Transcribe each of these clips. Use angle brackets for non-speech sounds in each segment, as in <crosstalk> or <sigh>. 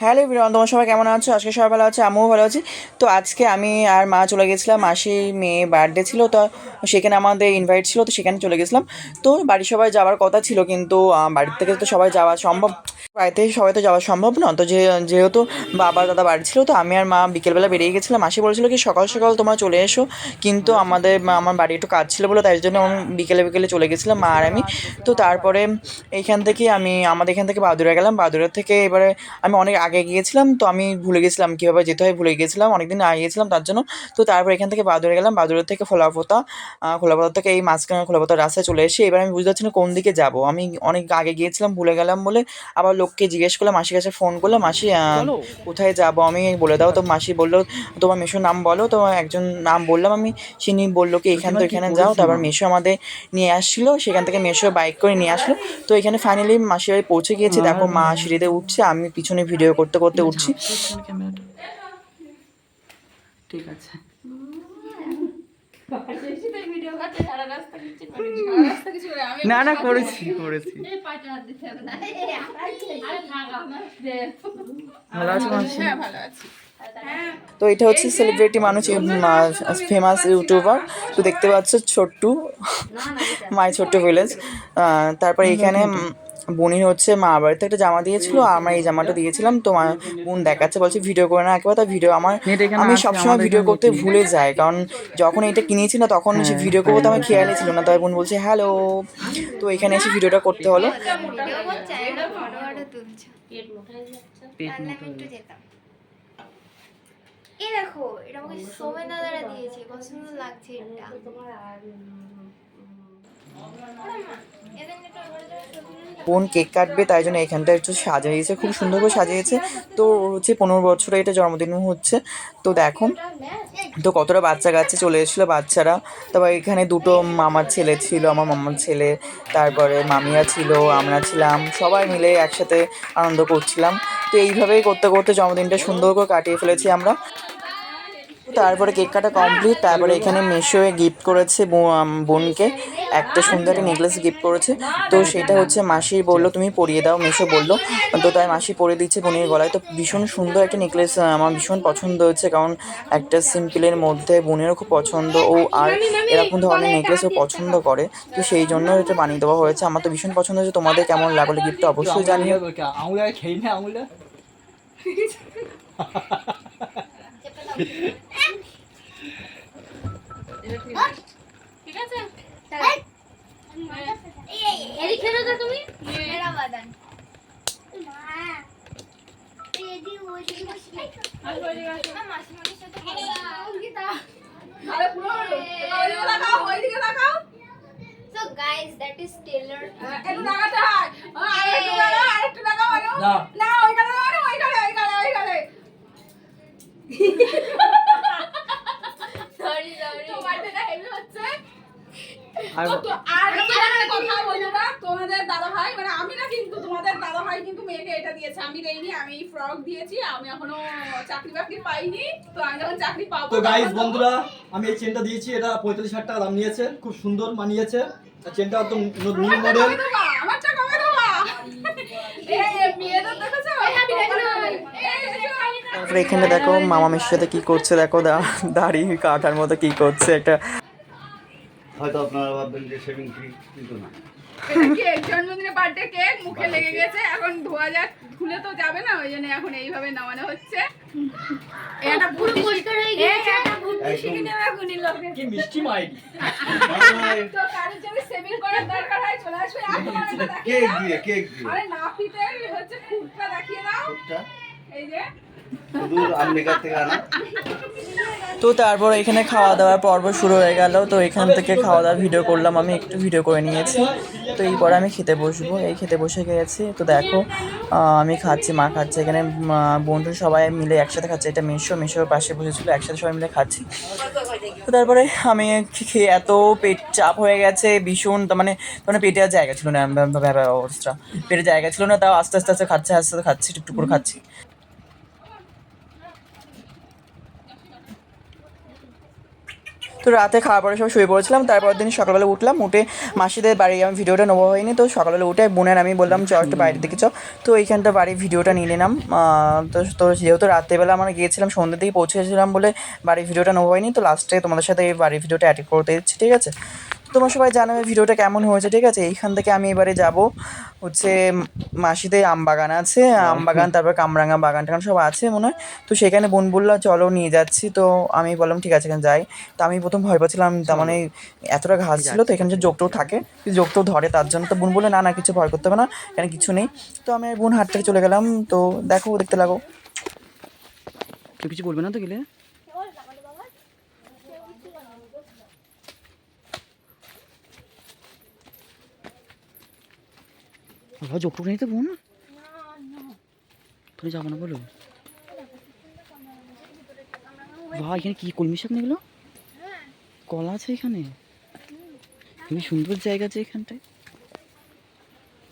Hello বিরন তোমার সবাই কেমন আছো? আজকে সবাই ভালো আছে? আমিও ভালো আছি। তো আজকে আমি আর মা চলে গেছিলাম মাসির মেয়ে বার্থডে ছিল, তো সেখানে আমাদের ইনভাইট ছিল, তো সেখানে চলে গেছিলাম। তো বাড়ির সবাই যাওয়ার কথা ছিল, কিন্তু বাড়ির থেকে তো সবাই যাওয়া সম্ভব বাড়িতে সবাই তো যাওয়া সম্ভব না তো যেহেতু বাবা, দাদা বাড়ি ছিল, তো আমি আর মা বিকেলবেলা বেরিয়ে গেছিলাম। মাসি বলেছিল কি, সকাল সকাল তোমরা চলে এসো। কিন্তু আমাদের আমার বাড়ি একটু কাজ ছিল বলে, তাই জন্য আমি বিকেলে বিকেলে চলে গেছিলাম, মা আর আমি। তো তারপরে এইখান থেকে আমি আমাদের এখান থেকে বাদুরা গেলাম। বাদুরা থেকে এবারে আমি অনেক আগে গিয়েছিলাম, তো আমি ভুলে গেছিলাম কীভাবে যেতে হয়, ভুলে গেছিলাম। অনেকদিন আগে গিয়েছিলাম, তার জন্য। তো তারপর এখান থেকে বাদুরে গেলাম। বাদুরা থেকে খোলাপোতা খোলাপোতা থেকে এই মাঝখানে খোলাপোতার রাস্তায় চলে এসে এবার আমি বুঝতে পারছি না কোন দিকে যাব। আমি অনেক আগে গিয়েছিলাম, ভুলে গেলাম বলে আবার লোককে জিজ্ঞেস করলাম মাসির কাছে ফোন করলাম মাসি কোথায় যাব? আমি বলে দাও তো মাসি বলল তোমার মেশোর নাম বলো তো একজন নাম বললাম আমি চিনি বলল কি এখান তো এখানে যাও তারপর মেশো আমাদের নিয়ে আসছিল সেখান থেকে মেশো বাইক করে নিয়ে আসলো তো এখানে ফাইনালি মাসির বাড়ি পৌঁছে গিয়েছি দেখো মা সিঁড়িতে উঠছে আমি পিছনে ভিডিও করতে করতে উঠছি। ঠিক আছে। না না করেছি করেছি। ভালো আছে মাসি তো এটা হচ্ছে সেলিব্রিটি মানুষ ফেমাস ইউটিউবার তো দেখতে পাচ্ছ ছোট্টু মাই ছোট্ট ভিলেজ তারপরে এখানে বোনই হচ্ছে মা বাড়িতে একটা জামা দিয়েছিল আর আমরা এই জামাটা দিয়েছিলাম। তো মা বোন দেখাচ্ছে বলছে ভিডিও করে না একেবারে তার ভিডিও আমার আমি সবসময় ভিডিও করতে ভুলে যাই কারণ যখন এটা কিনেছি না তখন সে ভিডিও করব তো আমার খেয়ালই ছিল না তাই বোন বলছে হ্যালো। তো এখানে এসে ভিডিওটা করতে হলো। এই দেখো এটা আমাকে সোমেন দাদারা দিয়েছে কত সুন্দর লাগছে এটা এদের একটু ওপরে যাওয়ার ছবি নিলাম। বোন কেক কাটবে তাই জন্য এখানটা একটু সাজিয়েছে, খুব সুন্দর করে সাজিয়েছে। তো হচ্ছে পনেরো বছরে এটা জন্মদিন হচ্ছে। তো দেখো, তো কতটা বাচ্চা কাচ্চা চলে এসেছিল বাচ্চারা। তারপর এখানে দুটো মামার ছেলে ছিল, আমার মামার ছেলে, তারপরে মামিয়া ছিল, আমরা ছিলাম, সবাই মিলে একসাথে আনন্দ করছিলাম। তো এইভাবেই করতে করতে জন্মদিনটা সুন্দর করে কাটিয়ে ফেলেছি আমরা। তারপরে কেক কাটা কমপ্লিট তারপরে এখানে মেশোয়ে গিফট করেছে বোনকে। একটা সুন্দর একটা নেকলেস গিফট করেছে। তো সেটা হচ্ছে মাসি বলল তুমি পরিয়ে দাও মেশো বলল। তো তাই মাসি পরিয়ে দিচ্ছে বোনের গলায়। তো ভীষণ সুন্দর একটা নেকলেস আমার ভীষণ পছন্দ হয়েছে। কারণ একটা সিম্পলের মধ্যে বোনেরও খুব পছন্দ। ও আর এরকম ধরনের নেকলেস ও পছন্দ করে। তো সেই জন্য এটা বানিয়ে দেওয়া হয়েছে। আমার তো ভীষণ পছন্দ হয়েছে। তোমাদের কেমন লাগল গিফটটা অবশ্যই জানিও। আঙুলে খেয়ে নে আঙুলে। <laughs> <laughs> মেরা বাদান মা, মাসিমণির সাথে So guys, that is Taylor. আর আর একটা কথা বলব? না তোমাদের দাদা ভাই মানে আমি না কিন্তু তোমাদের দাদা ভাই কিন্তু মেয়েকে এটা দিয়েছে। আমি দেইনি আমি ফ্রক দিয়েছি আমি এখনও চাকরি বাকরি পাইনি। তো আমি যখন চাকরি পাবো তো গাইস বন্ধুরা আমি এই চেনটা দিয়েছি এটা পঁয়তাল্লিশ হাজার টাকা দাম নিয়েছে খুব সুন্দর মানিয়েছে। চেনটা একদম নিউ মডেল আমারটা কবে দেবা? এই, এই মেয়েদের দেখেছ? এই, দেখো। তারপরে এখানে দেখো মামা মেশোর সাথে কি করছে দেখো দাড়ি কাটার মতো কি করছে একটা হয়তো আপনারা ভাববেন যে শেভিং ক্রিম কিন্তু না। কেক, জন্মদিনে বার্থডে কেক মুখে লেগে গেছে। এখন ধোয়া যাক ধুলে তো যাবে না ওই জন্য এখন এইভাবে নামানো হচ্ছে। এই একটা বুদ্ধি শিখ- এই একটা বুদ্ধি শিখে নেবে এখনই লোকে। কি মিষ্টি মাইডি তো কারোর যদি সেভিং করার দরকার হয় চলে আসবে। এটা দেখিয়ে কেক দাও। দিয়ে কেক দিয়ে। আরে নাপিতে হচ্ছে খুঁটটা দেখিয়ে দাও। এই যে। সুদূর আমেরিকা থেকে আনা। তো তারপর এখানে খাওয়া দাওয়ার পর্ব শুরু হয়ে গেল। তো এখান থেকে খাওয়া দাওয়ার ভিডিও করলাম, আমি একটু ভিডিও করে নিয়েছি। তো এরপর আমি খেতে বসবো। এই খেতে বসে গেছি। তো দেখো আমি খাচ্ছি, মা খাচ্ছে। এখানে বন্ধু সবাই মিলে একসাথে খাচ্ছে। এটা মেশো, মেশোর পাশে বসেছিল, একসাথে সবাই মিলে খাচ্ছি। তো তারপরে আমি খেয়ে এত পেট চাপ হয়ে গেছে, ভীষণ মানে মানে পেটে আর জায়গা ছিল না অবস্থা। পেটে জায়গা ছিল না, তাও আস্তে আস্তে আস্তে খাচ্ছে, আস্তে আস্তে খাচ্ছি টুকটুক করে খাচ্ছি। তো রাতে খাওয়ার পরে সব শুয়ে পড়েছিলাম তারপর দিন সকালবেলা উঠলাম, উঠে মাসিদের বাড়ি, আমি ভিডিওটা নেব হয়নি, তো সকালবেলা উঠে বোনের, আমি বললাম চ একটু বাইরের দিকে চ তো এইখানটা বাড়ির ভিডিওটা নিয়ে নিলাম। তো তো যেহেতু রাত্রেবেলা আমরা গিয়েছিলাম, সন্ধ্যের দিকে পৌঁছেছিলাম বলে বাড়ির ভিডিওটা নেব হয়নি, তো লাস্টে তোমাদের সাথে এই বাড়ির ভিডিওটা অ্যাড করতে দিচ্ছি ঠিক আছে? তোমরা সবাই জানাবে ভিডিওটা কেমন হয়েছে, ঠিক আছে? এইখান থেকে আমি এবারে যাব হচ্ছে মাসিতে আম বাগান আছে আম বাগান তারপর কামরাঙা বাগান টাগান সব আছে মনে হয়। তো সেখানে বোন বলল চলো নিয়ে যাচ্ছি। তো আমি বললাম, ঠিক আছে, এখানে যাই। তো আমি প্রথম ভয় পাচ্ছিলাম, তার মানে এতটা ঘাস ছিল, তো এখানে যে যোগটোও থাকে যোগটোও ধরে তার জন্য। তো বোন বলে না না, কিছু ভয় করতে হবে না, এখানে কিছু নেই। তো আমি বোন হাট থেকে চলে গেলাম। তো দেখো, দেখতে লাগো। কেউ কিছু বলবে না তো গেলে? বাবা যোগটুক নেই তো বোন। তুমি যাব না বলো। বাহ এখানে কি কলমি শাক না কলা আছে এখানে? খুবই সুন্দর জায়গা আছে এখানটায়।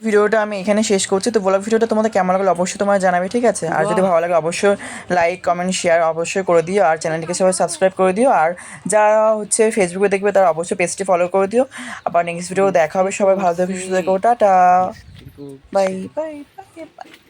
ভিডিওটা আমি এখানে শেষ করছি। তো ব্লগ ভিডিওটা তোমাদের কেমন লাগল অবশ্যই তোমার জানাবে ঠিক আছে? আর যদি ভালো লাগে অবশ্যই লাইক কমেন্ট শেয়ার অবশ্যই করে দিও। আর চ্যানেলটিকে সবাই সাবস্ক্রাইব করে দিও। আর যারা হচ্ছে ফেসবুকে দেখবে তারা অবশ্যই পেজটি ফলো করে দিও। আবার নেক্সট ভিডিও দেখা হবে। সবাই ভালো থাকবে সুস্থ থেকো। Tata. Bye, bye, bye, bye.